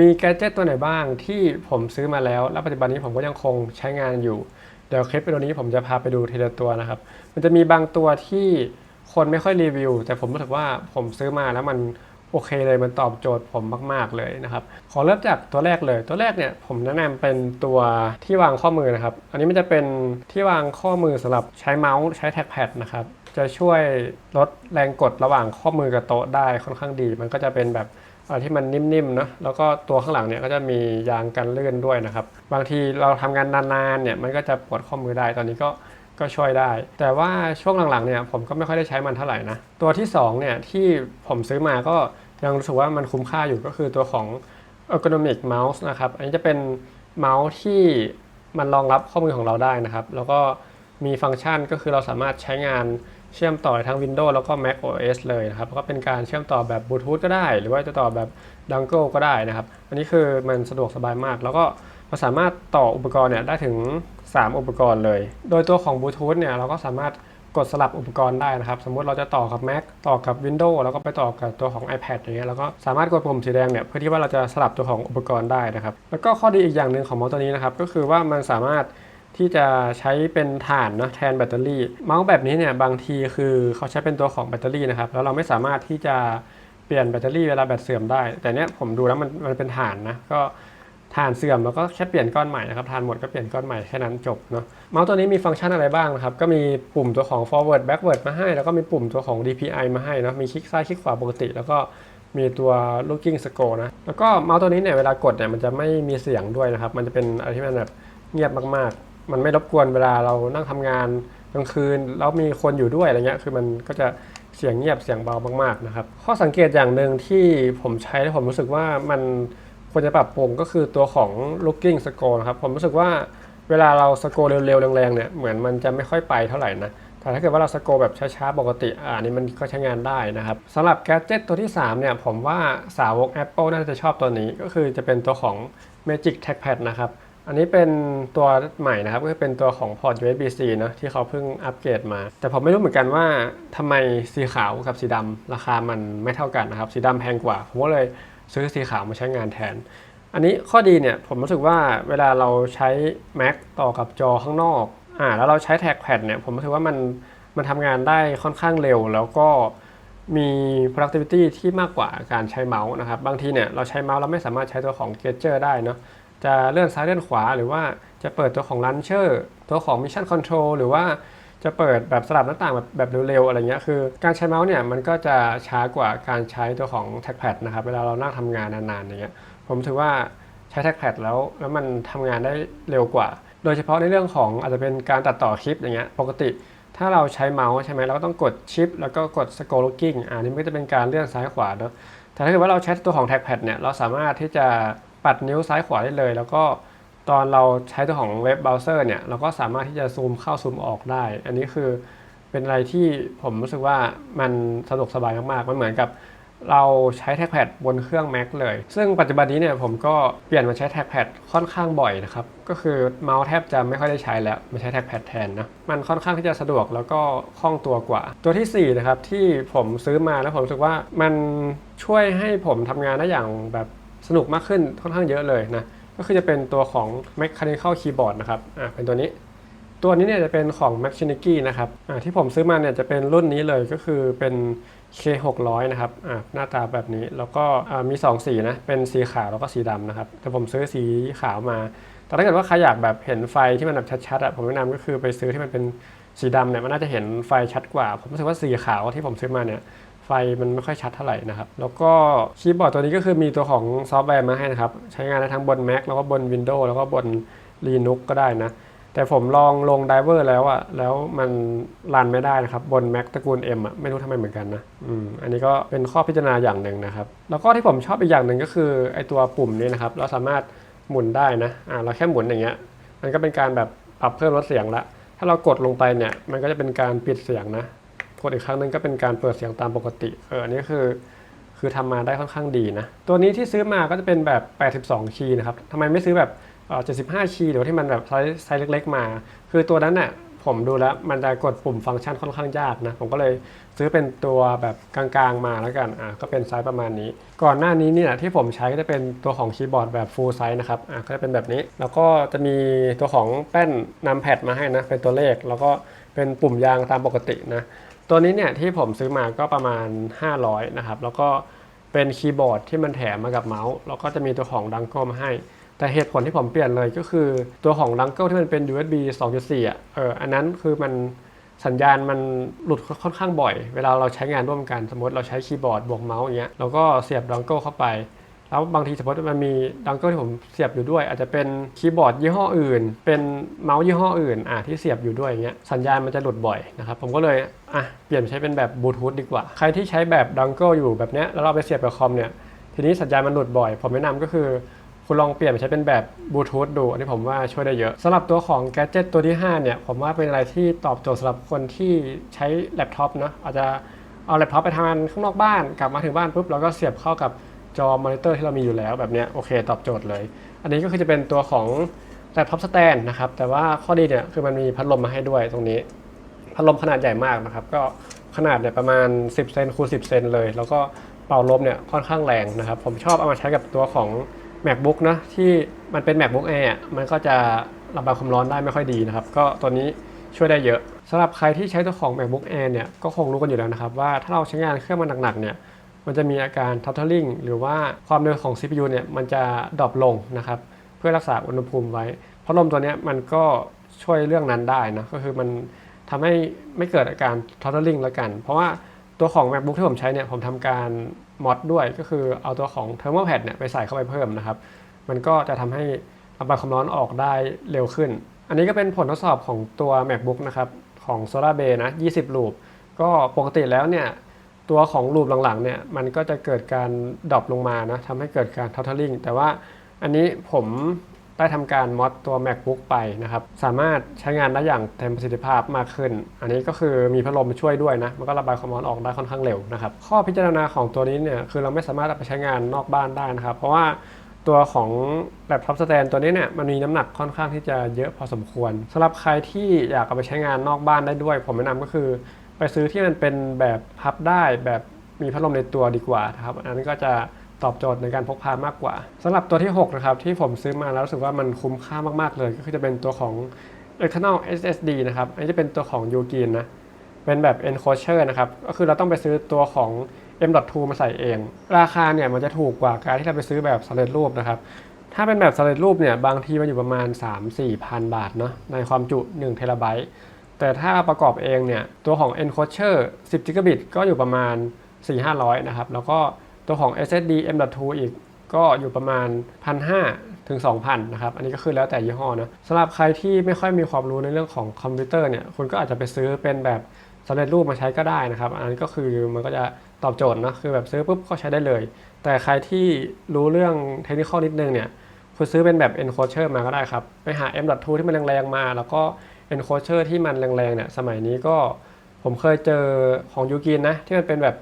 มีแกดเจิตตัวไหนบ้างที่ผมซื้อมาแล้ว และปัจจุบันนี้ผมก็ยังคงใช้งานอยู่ เดี๋ยวคลิปวิดีโอนี้ผมจะพาไปดูทีละตัวนะครับ มันจะมีบางตัวที่คนไม่ค่อยรีวิว แต่ผมรู้สึกว่าผมซื้อมาแล้วมันโอเคเลยมันตอบโจทย์ผมมาก ๆ เลยนะครับ ขอเริ่มจากตัวแรกเลย ตัวแรกเนี่ยผมแนะนำเป็นตัวที่วางข้อมือนะครับ อันนี้มันจะเป็นที่วางข้อมือสำหรับใช้เมาส์ใช้แท็กแพดนะครับจะช่วยลดแรงกดระหว่างข้อมือกับโต๊ะได้ค่อนข้างดี มันก็จะเป็นแบบ ที่มันนิ่มๆเนาะแล้วก็ตัวข้างหลังเนี่ยก็จะมียางกันลื่นด้วยนะครับ บางทีเราทำงานนานๆเนี่ยมันก็จะปวดข้อมือได้ตอนนี้ก็ก็ช่วยได้ แต่ว่าช่วงหลังๆเนี่ยผมก็ไม่ค่อยได้ใช้มันเท่าไหร่นะตัวที่2เนี่ยที่ผมซื้อมาก็ยังรู้สึกว่ามันคุ้มค่าอยู่ก็คือตัวของ ergonomic mouse นะครับ อันนี้จะเป็นเมาส์ที่มันรองรับข้อมือของเราได้นะครับ แล้วก็มีฟังก์ชันก็คือเราสามารถใช้งาน เชื่อมต่อทั้ง Windows แล้วก็ Mac OS เลยนะครับแล้วก็เป็นการเชื่อมต่อแบบบลูทูธก็ได้ หรือว่าจะต่อแบบดังเกิลก็ได้นะครับ อันนี้คือมันสะดวกสบายมาก แล้วก็เราสามารถต่ออุปกรณ์เนี่ยได้ถึง 3 อุปกรณ์เลย โดยตัวของบลูทูธเนี่ยเราก็สามารถกดสลับอุปกรณ์ได้นะครับ สมมติเราจะต่อกับ Mac ต่อกับ Windows แล้วก็ไปต่อกับตัวของ iPad อย่างเงี้ยแล้วก็สามารถกดปุ่มสีแดงเนี่ยเพื่อที่ว่าเราจะสลับตัวของอุปกรณ์ได้นะครับ แล้วก็ข้อดีอีกอย่างหนึ่งของมาส์ตัวนี้นะครับก็คือว่ามันสามารถ ที่จะใช้เป็นถ่านนะแทนแบตเตอรี่ เมาส์แบบนี้เนี่ยบางทีคือเขาใช้เป็นตัวของแบตเตอรี่นะครับแล้วเราไม่สามารถที่จะเปลี่ยนแบตเตอรี่เวลาแบตเสื่อมได้ แต่เนี้ยผมดูแล้วมันมันเป็นถ่านนะก็ฐานเสื่อมแล้วก็แค่เปลี่ยนก้อนใหม่นะครับฐานหมดก็เปลี่ยนก้อนใหม่แค่นั้นจบเนาะเมาส์ตัวนี้มีฟังก์ชันอะไรบ้างนะครับก็มีปุ่มตัวของ forward backward มาให้ แล้วก็มีปุ่มตัวของ DPI มาให้นะมีคลิกซ้ายคลิกขวาปกติ แล้วก็มีตัว looking scroll นะแล้วก็เมาส์ตัวนี้เนี่ยเวลากดเนี่ยมันจะไม่มีเสียงด้วยนะครับมันจะเป็นอะไรที่มันแบบเงียบมากๆ มันไม่รบกวนเวลาเรานั่งทำงานกลางคืนแล้วมีคนอยู่ด้วยอะไรเงี้ยคือมันก็จะเสียงเงียบเสียงเบามากๆนะครับ ข้อสังเกตอย่างหนึ่งที่ผมใช้แล้วผมรู้สึกว่ามันควรจะปรับปรุงก็คือตัวของ looking scroll นะครับ ผมรู้สึกว่าเวลาเราสโกเร็วๆแรงๆเนี่ยเหมือนมันจะไม่ค่อยไปเท่าไหร่นะแต่ถ้าเกิดว่าเราสโกแบบช้าๆปกติอ่านี่มันก็ใช้งานได้นะครับสำหรับแกจิตตัวที่ 3 เนี่ย ผมว่าสาวก Apple น่าจะชอบตัวนี้ก็คือจะเป็นตัวของ Magic Trackpad นะครับ อันนี้เป็นตัวใหม่นะครับ ก็คือเป็นตัวของพอร์ต USB-C นะที่เขาเพิ่งอัปเกรดมา แต่ผมไม่รู้เหมือนกันว่าทำไมสีขาวกับสีดำราคามันไม่เท่ากันนะครับ สีดำแพงกว่า ผมก็เลยซื้อสีขาวมาใช้งานแทน อันนี้ข้อดีเนี่ยผมรู้สึกว่าเวลาเราใช้ Mac ต่อกับจอข้างนอกอ่าแล้วเราใช้แท็กแพดเนี่ยผมรู้สึกว่ามันมันทำงานได้ค่อนข้างเร็ว แล้วก็มี productivity ที่มากกว่าการใช้เมาส์นะครับ บางทีเนี่ยเราใช้เมาส์เราไม่สามารถใช้ตัวของ gesture ได้เนาะ จะเลื่อนซ้ายเลื่อนขวา หรือว่าจะเปิดตัวของ launcher ตัวของ mission control หรือว่าจะเปิดแบบสลับหน้าต่างแบบแบบเร็วๆอะไรเงี้ยคือ การใช้เมาส์เนี่ยมันก็จะช้ากว่าการใช้ตัวของแท็กแพดนะครับเวลาเรานั่งทำงานนานๆอย่างเงี้ยผมถือว่าใช้แท็กแพดแล้วแล้วมันทำงานได้เร็วกว่า โดยเฉพาะในเรื่องของอาจจะเป็นการตัดต่อคลิปอย่างเงี้ยปกติถ้าเราใช้เมาส์ใช่ไหมเราก็ต้องกดชิป แล้วก็กดสโกลกิ้งอ่านี่มันก็จะเป็นการเลื่อนซ้ายขวาเนาะแต่ถ้าเกิดว่าเราใช้ตัวของแท็กแพดเนี่ยเราสามารถที่จะ ปัดนิ้วซ้ายขวาได้เลย แล้วก็ตอนเราใช้ตัวของเว็บเบราว์เซอร์เนี่ยเราก็สามารถที่จะซูมเข้าซูมออกได้ อันนี้คือเป็นอะไรที่ผมรู้สึกว่ามันสะดวกสบายมากๆ มันเหมือนกับเราใช้แท็กแพดบนเครื่อง Mac เลย ซึ่งปัจจุบันนี้เนี่ยผมก็เปลี่ยนมาใช้แท็กแพดค่อนข้างบ่อยนะครับ ก็คือเมาส์แทบจะไม่ค่อยได้ใช้แล้ว มาใช้แท็กแพดแทนนะ มันค่อนข้างที่จะสะดวกแล้วก็คล่องตัวกว่า ตัวทีสี่4 นะครับ ที่ผมซื้อมาแล้วผมรู้สึกว่ามันช่วยให้ผมทำงานได้อย่างแบบ สนุกมากขึ้นค่อนข้างเยอะเลยนะก็คือจะเป็นตัวของ Mechanical Keyboard นะครับอ่าเป็นตัวนี้ ตัวนี้เนี่ยจะเป็นของ m a c h i n i k i นะครับอ่าที่ผมซื้อมาเนี่ยจะเป็นรุ่นนี้เลยก็คือเป็น K600 นะครับอ่าหน้าตาแบบนี้แล้วก็อ่ามี 2 สีนะเป็นสีขาวแล้วก็สีดำนะครับแต่ผมซื้อสีขาวมา แต่ถ้าเกิดว่าใครอยากแบบเห็นไฟที่มันแบบชัดๆอะผมแนะนำก็คือไปซื้อที่มันเป็นสีดำเนี่ยมันน่าจะเห็นไฟชัดกว่า ผมรู้สึกว่าสีขาวที่ผมซื้อมาเนี่ย ไฟมันไม่ค่อยชัดเท่าไหร่นะครับ แล้วก็คีย์บอร์ดตัวนี้ก็คือมีตัวของซอฟต์แวร์มาให้นะครับ ใช้งานได้ทั้งบน Mac แล้วก็บน Windows แล้วก็บน Linux ก็ได้นะ แต่ผมลองลงไดเวอร์แล้วอะแล้วมันรันไม่ได้นะครับ บน Mac ตระกูล M อะไม่รู้ทำไมเหมือนกันนะอืมอันนี้ก็เป็นข้อพิจารณาอย่างหนึ่งนะครับ แล้วก็ที่ผมชอบอีกอย่างหนึ่งก็คือไอตัวปุ่มนี้นะครับ เราสามารถหมุนได้นะอ่าเราแค่หมุนอย่างเงี้ย มันก็เป็นการแบบปรับเพิ่มลดเสียงละถ้าเรากดลงไปเนี่ยมันก็จะเป็นการปิดเสียงนะ กดอีกครั้งหนึงก็เป็นการเปิดเสียงตามปกติ เอออันนี้คือ คือทำมาได้ค่อนข้างดีนะ ตัวนี้ที่ซื้อมาก็จะเป็นแบบ 82 คีย์นะครับทำไมไม่ซื้อแบบเอ่อ75คีย์หรือว่าที่มันแบบไซส์ไซส์เล็ก ๆ มา คือตัวนั้นน่ะผผมดูแล้วมันจะกดปุ่มฟังก์ชันค่อนข้างยากนะ ผมก็เลยซื้อเป็นตัวแบบกลางๆมาแล้วกัน อะก็เป็นไซส์ประมาณนี้ ก่อนหน้านี้เนี่ยที่ผมใช้ก็จะเป็นตัวของคีย์บอร์ดแบบ full size นะครับ อะก็จะเป็นแบบนี้ แล้วก็จะมีตัวของแป้นนำแพดมาให้นะ เป็นตัวเลข แล้วก็เป็นปุ่มยางตามปกตินะ ตัวนี้เนี่ยที่ผมซื้อมาก็ประมาณ 500นะครับแล้วก็เป็นคีย์บอร์ดที่มันแถมมากับเมาส์แล้วก็จะมีตัวของดังเกิลมาให้ แต่เหตุผลที่ผมเปลี่ยนเลยก็คือตัวของดังเกิลที่มันเป็น USB 2.4อะเอออันนั้นคือมันสัญญาณมันหลุดค่อนข้างบ่อย เวลาเราใช้งานร่วมกันสมมติเราใช้คีย์บอร์ดบวกเมาส์อย่างเงี้ยเราก็เสียบดังเกิลเข้าไป แล้วบางทีสมมติมันมีดังเกิลที่ผมเสียบอยู่ด้วย อาจจะเป็นคีย์บอร์ดยี่ห้ออื่น เป็นเมาส์ยี่ห้ออื่นอะที่เสียบอยู่ด้วยอย่างเงี้ยสัญญาณมันจะหลุดบ่อยนะครับผมก็เลยอะเปลี่ยนใช้เป็นแบบบลูทูธดีกว่า ใครที่ใช้แบบดังเกิลอยู่แบบเนี้ยแล้วเราไปเสียบกับคอมเนี่ยทีนี้สัญญาณมันหลุดบ่อย ผมแนะนำก็คือคุณลองเปลี่ยนใช้เป็นแบบบลูทูธดู อันนี้ผมว่าช่วยได้เยอะสำหรับตัวของแกจ g e t ตัวที่ 5 เนี่ย ผมว่าเป็นอะไรที่ตอบโจทย์สำหรับคนที่ใช้แล็ปท็อปเนาะอาจจะเอาแล็ปท็อปไปทำงานข้างนอกบ้าน กลับมาถึงบ้านปุ๊บเราก็เสียบเข้ากับ จอมอนิเตอร์ที่เรามีอยู่แล้วแบบนี้โอเคตอบโจทย์เลย อันนี้ก็คือจะเป็นตัวของแล็ปท็อปสแตนนะครับ แต่ว่าข้อดีเนี่ยคือมันมีพัดลมมาให้ด้วยตรงนี้ พัดลมขนาดใหญ่มากนะครับ ก็ขนาดเนี่ยประมาณ 10 เซนคูณ10 เซนเลย แล้วก็เป่าลมเนี่ยค่อนข้างแรงนะครับ ผมชอบเอามาใช้กับตัวของ macbook นะที่มันเป็น macbook air มันก็จะระบายความร้อนได้ไม่ค่อยดีนะครับ ก็ตัวนี้ช่วยได้เยอะสำหรับใครที่ใช้ตัวของ macbook air เนี่ยก็คงรู้กันอยู่แล้วนะครับว่าถ้าเราใช้งานเครื่องมันหนักๆเนี่ย มันจะมีอาการ throttling หรือว่าความเร็วของ CPU เนี่ยมันจะดรอปลงนะครับ เพื่อรักษาอุณหภูมิไว้ เพัดลมตัวนี้มันก็ช่วยเรื่องนั้นได้นะ ก็คือมันทำให้ไม่เกิดอาการ throttling แล้วกัน เพราะว่าตัวของ macbook ที่ผมใช้เนี่ยผมทำการมอดด้วยก็คือเอาตัวของ thermal pad เนี่ยไปใส่เข้าไปเพิ่มนะครับ มันก็จะทำให้ระบายความร้อนออกได้เร็วขึ้น อันนี้ก็เป็นผลทดสอบของตัว macbook นะครับของ solar bay นะ 20 ลูปก็ปกติแล้วเนี่ย ตัวของรูปหลังๆเนี่ยมันก็จะเกิดการดรอปลงมานะทำให้เกิดการ throttling แต่ว่าอันนี้ผมได้ทำการมอดตัว macbook ไปนะครับ สามารถใช้งานได้อย่างเต็มประสิทธิภาพมากขึ้น อันนี้ก็คือมีพัดลมช่วยด้วยนะ มันก็ระบายความร้อนออกได้ค่อนข้างเร็วนะครับ ข้อพิจารณาของตัวนี้เนี่ยคือเราไม่สามารถเอาไปใช้งานนอกบ้านได้นะครับ เพราะว่าตัวของแล็ปท็อปสแตนตัวนี้เนี่ยมันมีน้ำหนักค่อนข้างที่จะเยอะพอสมควรสำหรับใครที่อยากเอาไปใช้งานนอกบ้านได้ด้วย ผมแนะนำก็คือ ไปซื้อที่มันเป็นแบบพับได้แบบมีพัดลมในตัวดีกว่านะครับอันนั้นก็จะตอบโจทย์ในการพกพามากกว่าสำหรับตัวที่ 6 นะครับ ที่ผมซื้อมาแล้วรู้สึกว่ามันคุ้มค่ามาก ๆ เลย ก็คือจะเป็นตัวของ external SSD นะครับ อันนี้จะเป็นตัวของ u g i n นะ เป็นแบบ enclosure นะครับ ก็คือเราต้องไปซื้อตัวของ M.2 มาใส่เอง ราคาเนี่ยมันจะถูกกว่าการที่เราไปซื้อแบบสำเร็จรูปนะครับ ถ้าเป็นแบบสำเร็จรูปเนี่ยบางทีมันอยู่ประมาณ 3-4พันบาทเนาะในความจุ1เทราไบต์ แต่ถ้าประกอบเองเนี่ย ตัวของ enclosure 10 g b ก็อยู่ประมาณ 4-500 นะครับ แล้วก็ตัวของ SSD M.2 อีกก็อยู่ประมาณ 1,500 ถึง 2,000 นะครับ อันนี้ก็คือแล้วแต่ยี่ห้อนะสำหรับใครที่ไม่ค่อยมีความรู้ในเรื่องของคอมพิวเตอร์เนี่ย คุณก็อาจจะไปซื้อเป็นแบบสำเร็จรูปมาใช้ก็ได้นะครับ อันนั้นก็คือมันก็จะตอบโจทย์นะ คือแบบซื้อปุ๊บก็ใช้ได้เลย แต่ใครที่รู้เรื่องเทคนิคนิดนึงเนี่ย คุณซื้อเป็นแบบ enclosure มาก็ได้ครับ ไปหา M.2 ที่มันแรงๆมา แล้วก็ enclosure ที่มันแรงๆเนี่ยสมัยนี้ก็ผมเคยเจอของยูกินนะที่มันเป็นแบบ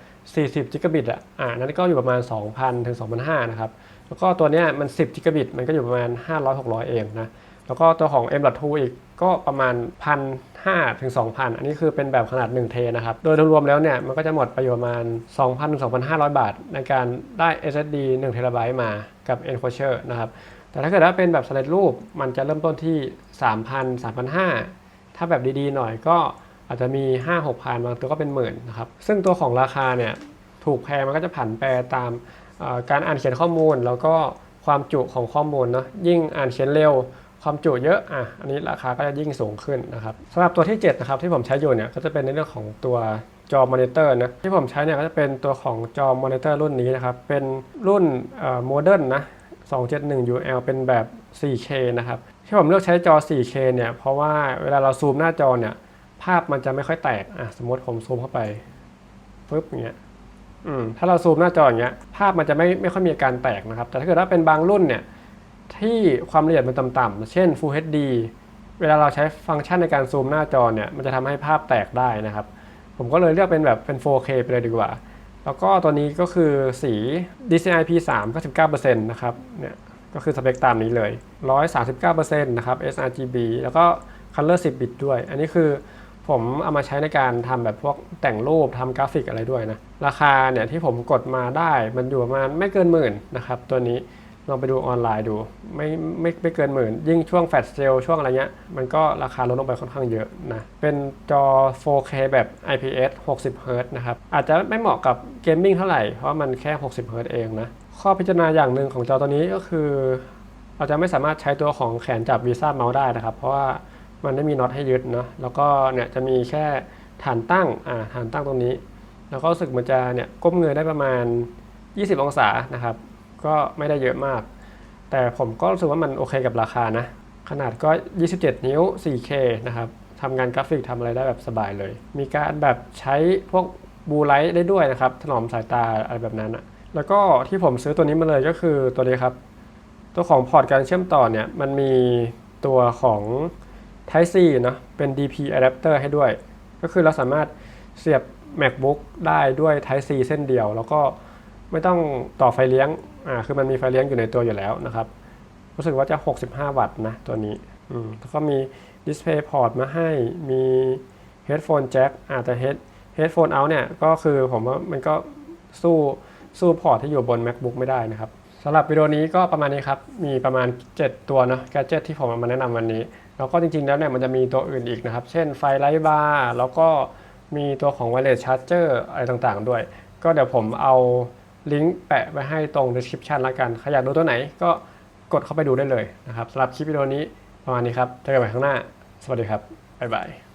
40 จิกะบิตอะอ่านั้นก็อยู่ประมาณ 2,000 ถึง 2,500 นะครับ แล้วก็ตัวเนี้ยมัน 10 จิกะบิต มันก็อยู่ประมาณ 500-600 เองนะ แล้วก็ตัวของ M.2 อีกก็ประมาณ 1,500 ถึง 2,000 อันนี้คือเป็นแบบขนาด 1 เทนะครับ โดยรวมๆแล้วเนี่ย มันก็จะหมดไปอยู่ประมาณ 2,000 ถึง 2,500 บาท ในการได้ SSD 1เทราไบต์มากับ enclosure นะครับ แต่ถ้าเกิดว่าเป็นแบบสำเร็จรูป มันจะเริ่มต้นที่ 3,000 3,500 ถ้าแบบดีๆหน่อยก็อาจจะมี 5 6พันบางตัวก็เป็นหมื่นนะครับ ซึ่งตัวของราคาเนี่ยถูกแพงมันก็จะผันแปรตามการอ่านเขียนข้อมูล แล้วก็ความจุของข้อมูลเนาะยิ่งอ่านเขียนเร็ว ความจุเยอะอะอันนี้ราคาก็จะยิ่งสูงขึ้นนะครับสำหรับตัวที่7นะครับที่ผมใช้อยู่เนี่ยก็จะเป็นในเรื่องของตัวจอมอนิเตอร์นะที่ผมใช้เนี่ยก็จะเป็นตัวของจอมอนิเตอร์รุ่นนี้นะครับเป็นรุ่นโมเดิร์นนะ271 UL เป็นแบบ 4K นะครับ ที่ผมเลือกใช้จอ 4K เนี่ยเพราะว่าเวลาเราซูมหน้าจอเนี่ยภาพมันจะไม่ค่อยแตกอะสมมติผมซูมเข้าไปปึ๊บอย่างเงี้ยอืมถ้าเราซูมหน้าจออย่างเงี้ยภาพมันจะไม่ไม่ค่อยมีการแตกนะครับ แต่ถ้าเกิดว่าเป็นบางรุ่นเนี่ยที่ความละเอียดมันต่ำๆเช่น Full HD เวลาเราใช้ฟังก์ชันในการซูมหน้าจอเนี่ยมันจะทำให้ภาพแตกได้นะครับ ผมก็เลยเลือกเป็นแบบเป็น 4K ไปเลยดีกว่า แล้วก็ตัวนี้ก็คือสี DCI P3 ก็19%นะครับเนี่ย ก็คือสเปคตามนี้เลย 139%นะครับ sRGB แล้วก็ Color 10บิตด้วย อันนี้คือผมเอามาใช้ในการทำแบบพวกแต่งรูปทำกราฟิกอะไรด้วยนะ ราคาเนี่ยที่ผมกดมาได้มันอยู่ประมาณไม่เกินหมื่นนะครับตัวนี้ ลองไปดูออนไลน์ดูไม่ไม่ไม่เกินหมื่น ยิ่งช่วงแฟลชเซลช่วงอะไรเงี้ย มันก็ราคาลดลงไปค่อนข้างเยอะนะ เป็นจอ 4K แบบ IPS 60 Hz นะครับ อาจจะไม่เหมาะกับเกมมิ่งเท่าไหร่ เพราะมันแค่ 60 Hz เองนะ ข้อพิจารณาอย่างหนึ่งของจอตัวนี้ก็คือ เราจะไม่สามารถใช้ตัวของแขนจับวีซ่าเมาส์ได้นะครับ เพราะว่ามันไม่มีน็อตให้ยึดเนาะแล้วก็เนี่ยจะมีแค่ฐานตั้งอ่าฐานตั้งตรงนี้ แล้วก็รู้สึกมันจะเนี่ยก้มเงยได้ประมาณ 20 องศานะครับ ก็ไม่ได้เยอะมาก แต่ผมก็รู้สึกว่ามันโอเคกับราคานะ ขนาดก็ 27 นิ้ว 4K นะครับทำงานกราฟิกทำอะไรได้แบบสบายเลย มีการแบบใช้พวกบูไลท์ได้ด้วยนะครับ ถนอมสายตาอะไรแบบนั้นอะแล้วก็ที่ผมซื้อตัวนี้มาเลยก็คือตัวนี้ครับ ตัวของพอร์ตการเชื่อมต่อเนี่ย มันมีตัวของ Type C เนอะเป็น DP adapter ให้ด้วย ก็คือเราสามารถเสียบ MacBook ได้ด้วย Type C เส้นเดียว แล้วก็ ไม่ต้องต่อไฟเลี้ยงอ่าคือมันมีไฟเลี้ยงอยู่ในตัวอยู่แล้วนะครับ รู้สึกว่าจะ 65 วัตต์นะตัวนี้อืมแล้วก็มี Display Port มาให้มี Headphone Jack อาแต่ Head Headphone out เนี่ยก็คือผมว่ามันก็สู้สู้พอร์ตที่อยู่บน MacBook ไม่ได้นะครับสำหรับวิดีโอนี้ก็ประมาณนี้ครับ มีประมาณ 7 ตัวเนาะแกจิตที่ผมมาแนะนำวันนี้ แล้วก็จริงๆแล้วเนี่ยมันจะมีตัวอื่นอีกนะครับ เช่นไฟไลท์บาร์แล้วก็มีตัวของ Wireless Charger อะไรต่างๆด้วย ก็เดี๋ยวผมเอา ลิงก์แปะไว้ให้ตรง description ละกัน ใครอยากดูตัวไหนก็กดเข้าไปดูได้เลยนะครับสำหรับคลิปวิดีโอนี้ประมาณนี้ครับเจอกันใหม่ข้างหน้า สวัสดีครับ บ๊ายบาย